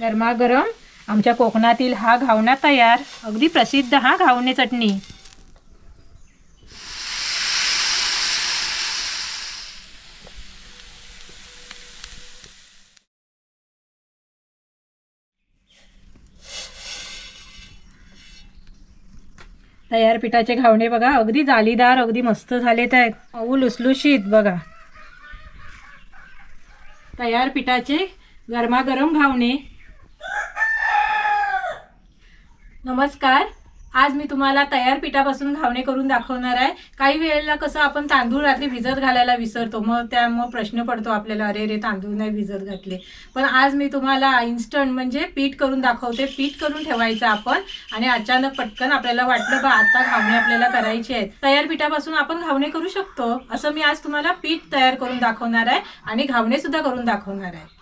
गरमागरम आमच्या कोकणातील हा घावणा तयार. अगदी प्रसिद्ध हा घावणे चटणी. तयार पिठाचे घावणे बघा अगदी जालीदार अगदी मस्त झालेत आहेत मऊ लुसलुशीत बघा. तयार पिठाचे गरमागरम घावणे. नमस्कार. आज मी तुम्हाला तयार पिठापासून घावणे करून दाखवणार आहे. काही वेळेला कसं आपण तांदूळ रात्री भिजत घालायला विसरतो. मग त्यामुळं प्रश्न पडतो आपल्याला अरे रे तांदूळ नाही भिजत घातले. पण आज मी तुम्हाला इन्स्टंट म्हणजे पीठ करून दाखवते. पीठ करून ठेवायचं आपण आणि अचानक पटकन आपल्याला वाटलं बा आता घावणे आपल्याला करायची आहेत. तयार पिठापासून आपण घावणे करू शकतो. असं मी आज तुम्हाला पीठ तयार करून दाखवणार आहे आणि घावणे सुद्धा करून दाखवणार आहे.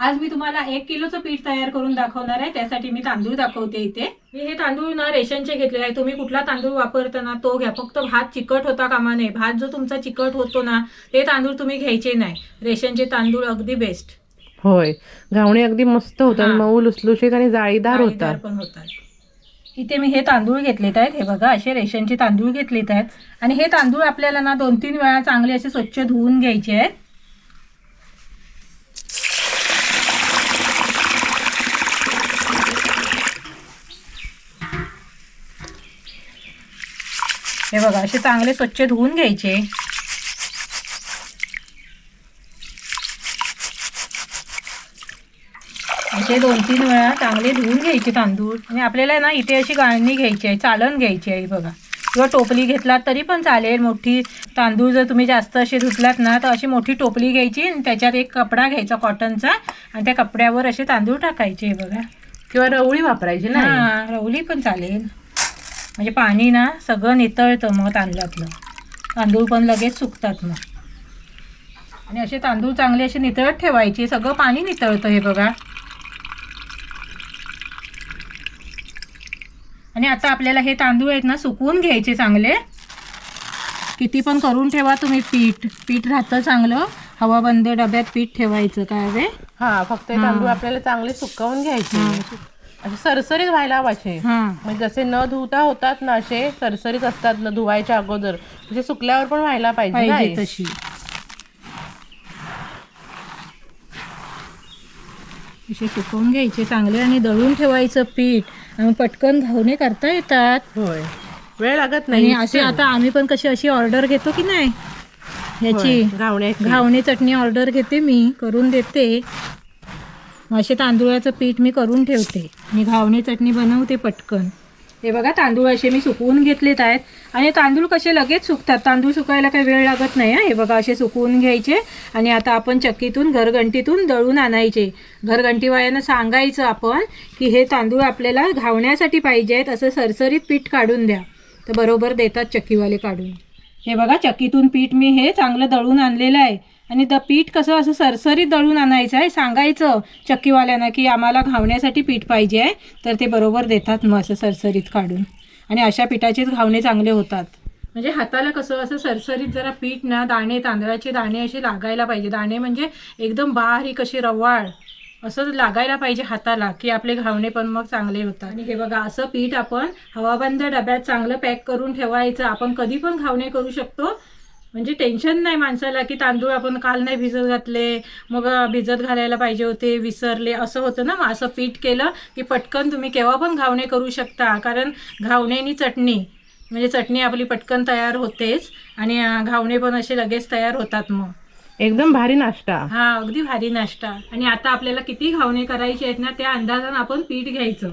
आज मी तुम्हाला एक किलोचं पीठ तयार करून दाखवणार आहे. त्यासाठी मी तांदूळ दाखवते इथे. मी हे तांदूळ ना रेशनचे घेतलेले आहे. तुम्ही कुठला तांदूळ वापरता ना तो घ्या. फक्त भात चिकट होता कामा नये. भात जो तुमचा चिकट होतो ना ते तांदूळ तुम्ही घ्यायचे नाही. रेशनचे तांदूळ अगदी बेस्ट होय. घावणे अगदी मस्त होतात. हा. मऊ लुसलुशीत आणि जाळीदार जाळीदार होतात. पण होतात. इथे मी हे तांदूळ घेतलेत आहेत. हे बघा असे रेशनचे तांदूळ घेतलेत आहेत. आणि हे तांदूळ आपल्याला ना दोन तीन वेळा चांगले असे स्वच्छ धुवून घ्यायचे आहेत. हे बघा असे चांगले स्वच्छ धुवून घ्यायचे. असे दोन तीन वेळा चांगले धुवून घ्यायचे तांदूळ. आणि आपल्याला ना इथे अशी गाळणी घ्यायची आहे चालन घ्यायची आहे बघा. किंवा टोपली घेतलात तरी पण चालेल. मोठी तांदूळ जर तुम्ही जास्त असे धुतलात ना तर अशी मोठी टोपली घ्यायची आणि त्याच्यात एक कपडा घ्यायचा कॉटनचा आणि त्या कपड्यावर असे तांदूळ टाकायचे बघा. किंवा रवळी वापरायची ना रवली पण चालेल. म्हणजे पाणी ना सगळं नितळतं मग तांदळातलं. तांदूळ पण लगेच सुकतात मग. आणि असे तांदूळ चांगले असे नितळत ठेवायचे. सगळं पाणी नितळतं हे बघा. आणि आता आपल्याला हे तांदूळ आहेत ना सुकवून घ्यायचे चांगले. किती पण करून ठेवा तुम्ही पीठ. पीठ राहतं चांगलं. हवाबंद डब्यात पीठ ठेवायचं काय वे? हा फक्त. तांदूळ आपल्याला चांगले सुकवून घ्यायचे. असे सरसरीत व्हायला हवाचे हां. म्हणजे जसे न धुता होतात ना असे सरसरीत असतात न धुवायच्या अगोदर. म्हणजे सुकल्यावर पण व्हायला पाहिजे ना पाहिजे. तशी. असे सुकवून घ्यायचे चांगले आणि दळून ठेवायचं पीठ. आणि पटकन घावणे करता येतात. होय. वेळ लागत आणि नाही असे आता आम्ही पण कशी अशी ऑर्डर घेतो की नाही? ह्याची होय, घावण्याची घावणे चटणी ऑर्डर घेते मी करून देते. असे तांदूळाचं पीठ मी करून ठेवते. आणि घावणे चटणी बनवते पटकन. हे बघा तांदूळ असे मी सुकवून घेतलेत आहेत. आणि तांदूळ कसे लगेच सुकतात? तांदूळ सुकायला काही वेळ लागत नाही हे. बघा असे सुकवून घ्यायचे. आणि आता आपण चक्कीतून घरघंटीतून दळून आणायचे. घरघंटीवाळ्यानं सांगायचं आपण की हे तांदूळ आपल्याला घावण्यासाठी पाहिजे आहेत असं सरसरीत पीठ काढून द्या. तर बरोबर देतात चक्कीवाले काढून. हे बघा चक्कीतून पीठ मी हे चांगलं दळून आणलेलं आहे. आणि द पीठ कसं असं सरसरीत दळून आणायचं आहे सांगायचं चक्कीवाल्यांना की आम्हाला घावण्यासाठी पीठ पाहिजे आहे तर ते बरोबर देतात मग असं सरसरीत काढून. आणि अशा पिठाचेच घावणे चांगले होतात. म्हणजे हाताला कसं असं सरसरीत जरा पीठ ना दाणे तांदळाचे दाणे असे लागायला पाहिजे. दाणे म्हणजे एकदम बारीक अशी रवाळ असं लागायला पाहिजे हाताला की आपले घावणे पण मग चांगले होतात. आणि हे बघा असं पीठ आपण हवाबंद डब्यात चांगलं पॅक करून ठेवायचं. आपण कधी पण घावणे करू शकतो. म्हणजे टेन्शन नाही माणसाला की तांदूळ आपण काल नाही भिजत घातले मग भिजत घालायला पाहिजे होते विसरले असं होतं ना. मग असं पीठ केलं की पटकन तुम्ही केव्हा पण घावणे करू शकता. कारण घावणेनी चटणी म्हणजे चटणी आपली पटकन तयार होतेच आणि घावणे पण असे लगेच तयार होतात मग. एकदम भारी नाश्ता. हा अगदी भारी नाश्ता. आणि आता आपल्याला किती घावणे करायचे आहेत ना त्या अंदाजानं आपण पीठ घ्यायचं.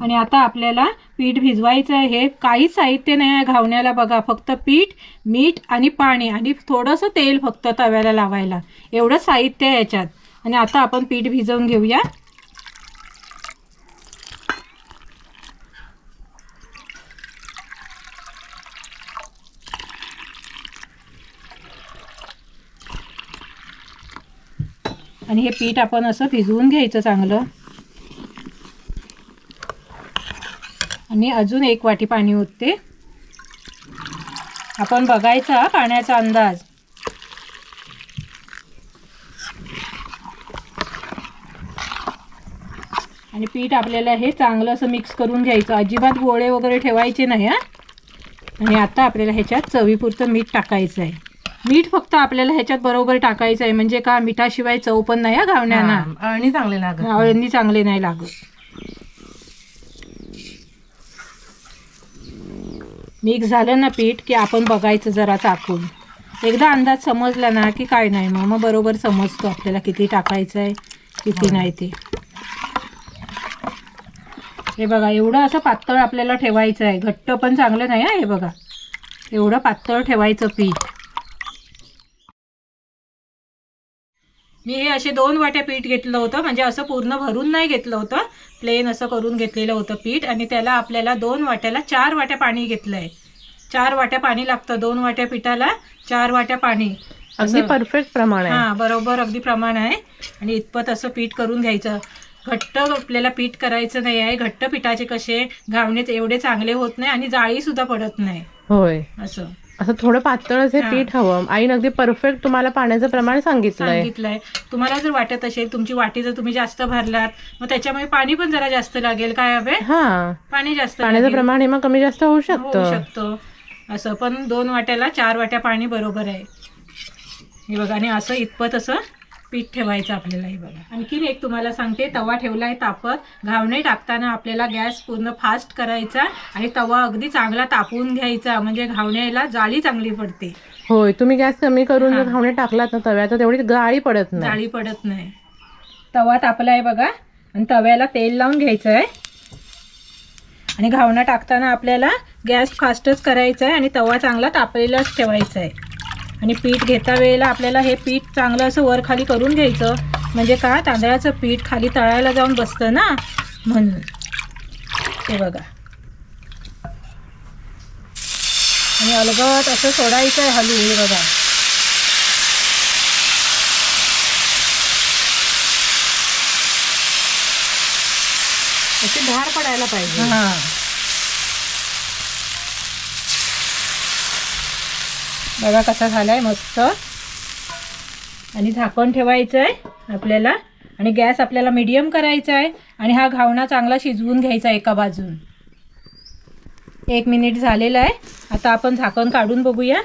आणि आता आपल्याला पीठ भिजवायचं आहे. हे काहीच साहित्य नाही आहे घावण्याला बघा. फक्त पीठ मीठ आणि पाणी आणि थोडंसं तेल फक्त तव्याला लावायला. एवढं साहित्य आहे याच्यात. आणि आता आपण पीठ भिजवून घेऊया. आणि हे पीठ आपण असं भिजवून घ्यायचं चांगलं. आणि अजून एक वाटी पाणी ओतते. आपण बघायचा पाण्याचा अंदाज. आणि पीठ आपल्याला हे चांगलं असं मिक्स करून घ्यायचं. अजिबात गोळे वगैरे ठेवायचे नाही हा. आणि आता आपल्याला ह्याच्यात चवीपुरतं मीठ टाकायचं आहे. मीठ फक्त आपल्याला ह्याच्यात बरोबर टाकायचं आहे. म्हणजे का? मिठाशिवाय चव पण नाही हा घावण्यांना. आणि चांगले लागत आवळ्यांनी चांगले नाही लागत. मिक्स झालं ना पीठ की आपण बघायचं जरा चाकून. एकदा अंदाज समजला ना की काय नाही मग मग बरोबर समजतो आपल्याला किती टाकायचं आहे किती नाही ते. हे बघा एवढं असं पातळ आपल्याला ठेवायचं आहे. घट्ट पण चांगलं नाही हा हे बघा. एवढं पातळ ठेवायचं पीठ. मी हे असे दोन वाट्या पीठ घेतलं होतं म्हणजे असं पूर्ण भरून नाही घेतलं होतं. प्लेन असं करून घेतलेलं होतं पीठ आणि त्याला आपल्याला दोन वाट्याला चार वाट्या पाणी घेतलं आहे चार वाट्या पाणी लागतं दोन वाट्या पिठाला चार वाट्या पाणी. अगदी. परफेक्ट प्रमाण आहे. हां बरोबर अगदी प्रमाण आहे. आणि इतपत असं पीठ करून घ्यायचं. घट्ट आपल्याला पीठ करायचं नाही आहे. घट्ट पिठाचे कसे घावणे एवढे चांगले होत नाही आणि जाळी सुद्धा पडत नाही. होय. असं. असं थोडं पातळच हे हा. पीठ हवं. आईनं अगदी परफेक्ट तुम्हाला पाण्याचं प्रमाण सांगितलंय. सांगितलंय. तुम्हाला जर वाटत असेल तुमची वाटी जर तुम्ही जास्त भरलात मग त्याच्यामुळे पाणी पण जरा जास्त लागेल. काय हवे? हा. पाणी जास्त पाण्याचं लागेल. प्रमाण हे मग कमी जास्त होऊ होऊ शकतं. शकतो. असं पण दोन वाट्याला चार वाट्या पाणी बरोबर आहे. हे बघा आणि असं इतपत असं पीठ ठेवायचं आपल्याला हे बघा. आणखीन एक तुम्हाला सांगते तवा ठेवलाय तापत. घावणे टाकताना आपल्याला गॅस पूर्ण फास्ट करायचा आणि तवा अगदी चांगला तापवून घ्यायचा. म्हणजे घावण्याला जाळी चांगली पडते. होय तुम्ही गॅस कमी करून. घावणे टाकलात ना तव्यात तर तेवढी गाळी पडत नाही. जाळी पडत नाही. तवा तापलाय बघा. आणि तव्याला तेल लावून घ्यायचं आहे आणि घावणा टाकताना आपल्याला गॅस फास्टच करायचा आहे आणि तवा चांगला तापलेलाच ठेवायचा आहे आणि पीठ घेता वेळेला आपल्याला हे पीठ चांगलं असं वर खाली करून घ्यायचं. म्हणजे का? तांदळाचं पीठ खाली तळायला जाऊन बसतं ना? म्हणून. हे बघा. आणि अलगत असं सोडायचं आहे हलू हे बघा. अशी धार पडायला पाहिजे. हा. बघा कसा झालाय मस्त. आणि झाकण ठेवायचं आहे आपल्याला. आणि गॅस आपल्याला मीडियम करायचा आहे आणि हा घावणा चांगला शिजवून घ्यायचा एका बाजून. एक मिनिट झालेला आहे. आता आपण झाकण काढून बघूया.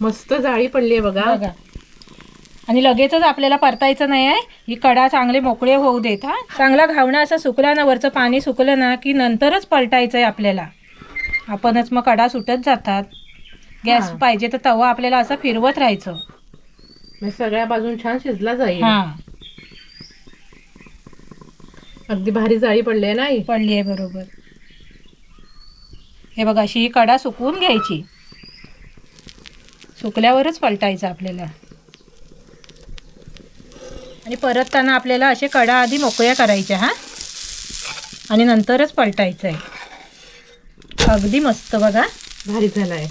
मस्त जाळी पडली आहे बघा. बघा. आणि लगेचच आपल्याला परतायचं नाही आहे. ही कडा चांगले मोकळे होऊ देत हा. चांगला घावणा असा सुकला ना वरचं पाणी सुकलं ना की नंतरच पलटायचं आहे आपल्याला. आपणच मग कडा सुटत जातात. गॅस हा. पाहिजे तर तवा आपल्याला असं फिरवत राहायचं. म्हणजे सगळ्या बाजून छान शिजला जाईल. हा. अगदी भारी जाळी पडली आहे ना आई? पडली आहे बरोबर. हे बघा अशी ही कडा सुकवून घ्यायची. सुकल्यावरच पलटायचं आपल्याला. आणि परतताना आपल्याला असे कडा आधी मोकळ्या करायच्या हा. आणि नंतरच पलटायचं आहे अगदी मस्त बघा. भारी झालाय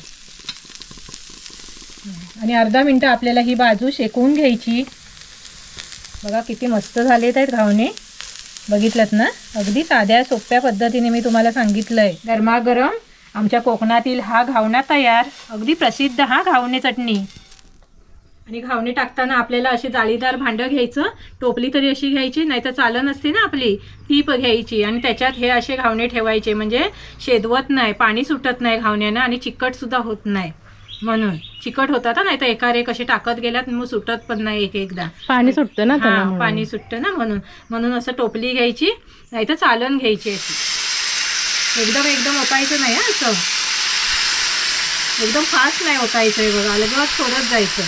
आणि अर्धा मिनटं आपल्याला ही बाजू शेकवून घ्यायची. बघा किती मस्त झालेत आहेत घावणे. बघितलं ना? अगदी साध्या सोप्या पद्धतीने मी तुम्हाला सांगितलं आहे गरमागरम आमच्या कोकणातील हा घावणा तयार. अगदी प्रसिद्ध हा घावणे चटणी. आणि घावणे टाकताना आपल्याला अशी जाळीदार भांडं घ्यायचं. टोपली तरी अशी घ्यायची नाही तर चालन असते ना आपली ती घ्यायची. आणि त्याच्यात हे असे घावणे ठेवायचे म्हणजे शेदवत नाही पाणी सुटत नाही घावण्यानं आणि चिकट सुद्धा होत नाही. म्हणून चिकट होतात हा, नाही तर एका रेक असे टाकत गेल्यात मग सुटत पण नाही एक एकदा. पाणी सुटतं ना हा. पाणी सुटतं ना म्हणून. म्हणून असं टोपली घ्यायची नाही तर चालन घ्यायची अशी. एकदम एकदम ओतायचं नाही हा असं. एकदम फास्ट नाही ओतायचं आहे बघा अलगद सोडत जायचं.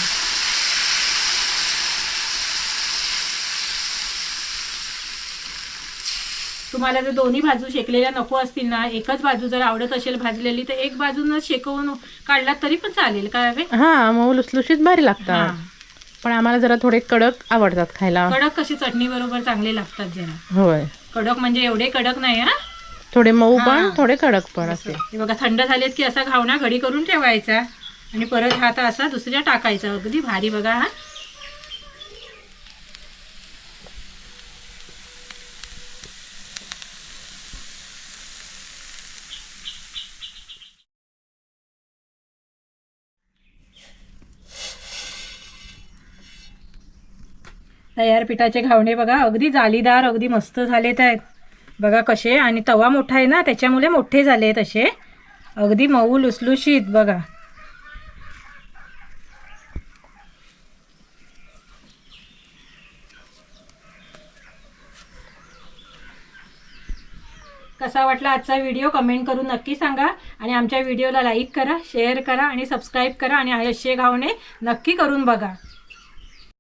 तुम्हाला जर दोन्ही बाजू शेकलेल्या नको असतील ना एकच बाजू जर आवडत असेल भाजलेली तर एक बाजूनच शेकवून काढलात तरी पण चालेल काय हवे हा मग लुसलुशीत भारी लागतात. पण आम्हाला जरा थोडे कडक आवडतात खायला. कडक कशी चटणी बरोबर चांगले लागतात जरा. होय. कडक म्हणजे एवढे कडक नाही हा? थोडे मऊ पण. थोडे कडक पण असे. हे बघा थंड झालेत की असा घावणा घडी करून ठेवायचा आणि परत हा आता असा दुसऱ्या टाकायचा. अगदी भारी बघा हा. तयार पिठाचे घावणे बघा अगदी जालीदार अगदी मस्त झालेत आहेत. बघा कसे आणि तवा मोठा आहे ना त्याच्यामुळे मोठे झाले आहेत असे. अगदी मऊ लुसलुशीत बघा. कसा वाटला आजचा व्हिडिओ कमेंट करून नक्की सांगा. आणि आमच्या व्हिडिओला लाईक करा शेअर करा आणि सबस्क्राईब करा आणि असे घावणे नक्की करून बघा.